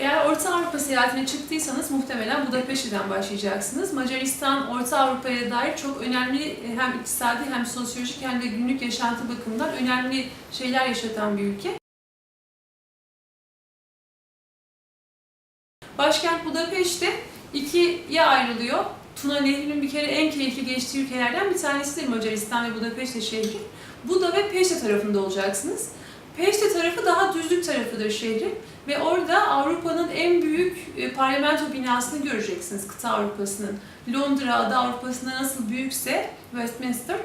Eğer Orta Avrupa seyahatine çıktıysanız muhtemelen Budapeşte'den başlayacaksınız. Macaristan, Orta Avrupa'ya dair çok önemli e, hem iktisadi hem sosyolojik hem de günlük yaşantı bakımından önemli şeyler yaşatan bir ülke. Başkent Budapeşte ikiye ayrılıyor. Tuna Nehri'nin bir kere en keyifli geçtiği ülkelerden bir tanesidir Macaristan ve Budapeşte şehri. Buda ve Peşte tarafında olacaksınız. Peşte tarafı daha düzlük tarafıdır şehrin ve orada Avrupa'nın en büyük e, parlamento binasını göreceksiniz, kıta Avrupa'sının. Londra ada Avrupa'sında nasıl büyükse Westminster,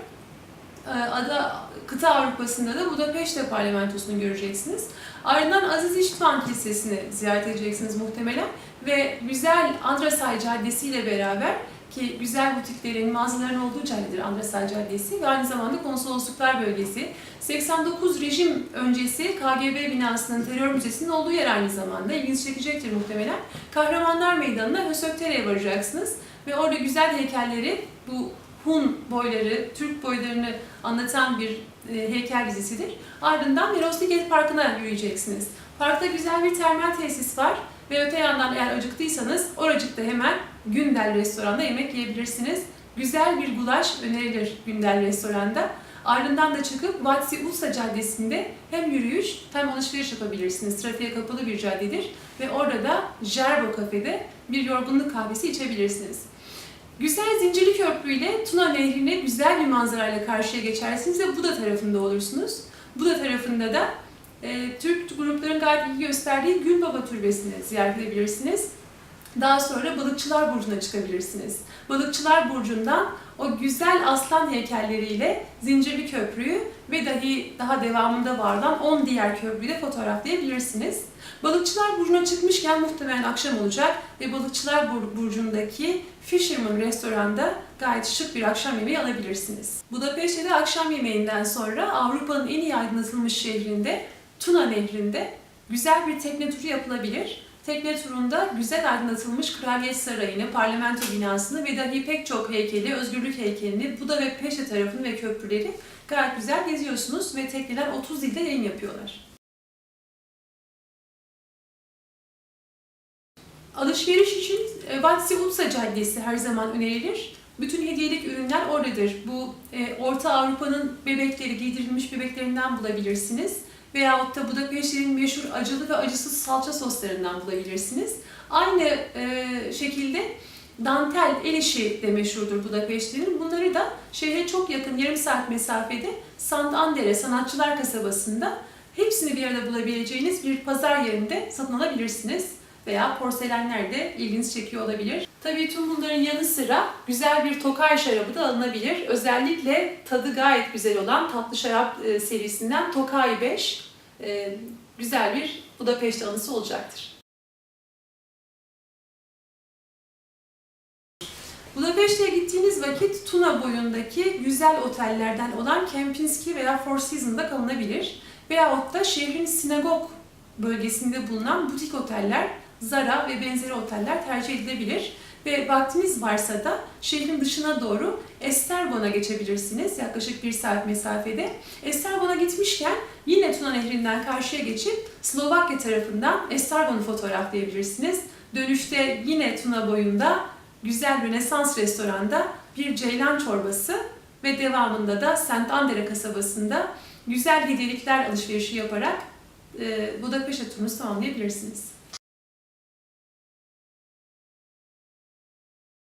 e, ada kıta Avrupa'sında da Budapeşte parlamentosunu göreceksiniz. Ardından Aziz İştvan Kilisesi'ni ziyaret edeceksiniz muhtemelen ve güzel Andrasay Caddesi ile beraber ki güzel butiklerin, mağazaların olduğu caddedir Andrasay Caddesi ve aynı zamanda konsolosluklar bölgesi. 89 rejim öncesi KGB binasının terör müzesinin olduğu yer aynı zamanda. İlginizi çekecektir muhtemelen. Kahramanlar Meydanı'na Hösöktere'ye varacaksınız ve orada güzel heykelleri, bu Hun boyları, Türk boylarını anlatan bir e, heykel dizisidir. Ardından Mirostiget Parkı'na yürüyeceksiniz. Parkta güzel bir termal tesis var ve öte yandan eğer acıktıysanız oracıkta hemen Gündel restoranda yemek yiyebilirsiniz. Güzel bir gulaş önerilir Gündel restoranda. Ardından da çıkıp Vatsi Ulsa Caddesi'nde hem yürüyüş hem alışveriş yapabilirsiniz. Trafiğe kapalı bir caddedir ve orada da Jerbo Cafe'de bir yorgunluk kahvesi içebilirsiniz. Güzel Zincirli Köprü ile Tuna Nehri'ne güzel bir manzarayla karşıya geçersiniz ve Buda tarafında olursunuz. Buda tarafında da e, Türk grupların gayet ilgi gösterdiği Gülbaba Türbesi'ni ziyaret edebilirsiniz. Daha sonra Balıkçılar Burcu'na çıkabilirsiniz. Balıkçılar Burcu'ndan o güzel aslan heykelleriyle Zincirli Köprü'yü ve dahi daha devamında vardan 10 diğer köprüyü de fotoğraflayabilirsiniz. Balıkçılar Burcu'na çıkmışken muhtemelen akşam olacak ve Balıkçılar Bur- Burcu'ndaki Fisherman restoranda gayet şık bir akşam yemeği alabilirsiniz. Budapeşte'de akşam yemeğinden sonra Avrupa'nın en iyi aydınlatılmış şehrinde Tuna Nehri'nde güzel bir tekne turu yapılabilir. Tekne turunda güzel aydınlatılmış Kraliyet Sarayı'nı, parlamento binasını ve dahi pek çok heykeli, özgürlük heykelini, Buda ve Peşte tarafını ve köprüleri gayet güzel geziyorsunuz ve tekneler 30 dilde yayın yapıyorlar. Alışveriş için e, Vatsi Ulsa Caddesi her zaman önerilir. Bütün hediyelik ürünler oradadır. Bu e, Orta Avrupa'nın bebekleri, giydirilmiş bebeklerinden bulabilirsiniz. Veyahut da Budapeşte'nin meşhur acılı ve acısız salça soslarından bulabilirsiniz. Aynı e, şekilde dantel, el işi de meşhurdur Budapeşte'nin. Bunları da şehre çok yakın yarım saat mesafede Sant Andere Sanatçılar Kasabası'nda hepsini bir arada bulabileceğiniz bir pazar yerinde satın alabilirsiniz veya porselenler de ilginizi çekiyor olabilir. Tabii tüm bunların yanı sıra güzel bir Tokay şarabı da alınabilir. Özellikle tadı gayet güzel olan tatlı şarap e, serisinden Tokay 5 e, güzel bir Budapeşte anısı olacaktır. Budapeşte'ye gittiğiniz vakit Tuna boyundaki güzel otellerden olan Kempinski veya Four Seasons'da kalınabilir. Veyahut da şehrin sinagog bölgesinde bulunan butik oteller, Zara ve benzeri oteller tercih edilebilir. Ve vaktiniz varsa da şehrin dışına doğru Esterbon'a geçebilirsiniz yaklaşık bir saat mesafede. Esterbon'a gitmişken yine Tuna Nehri'nden karşıya geçip Slovakya tarafından Esterbon'u fotoğraflayabilirsiniz. Dönüşte yine Tuna boyunda güzel Rönesans restoranda bir ceylan çorbası ve devamında da Saint Andere kasabasında güzel hediyelikler alışverişi yaparak e, Budapeşte turunuzu tamamlayabilirsiniz.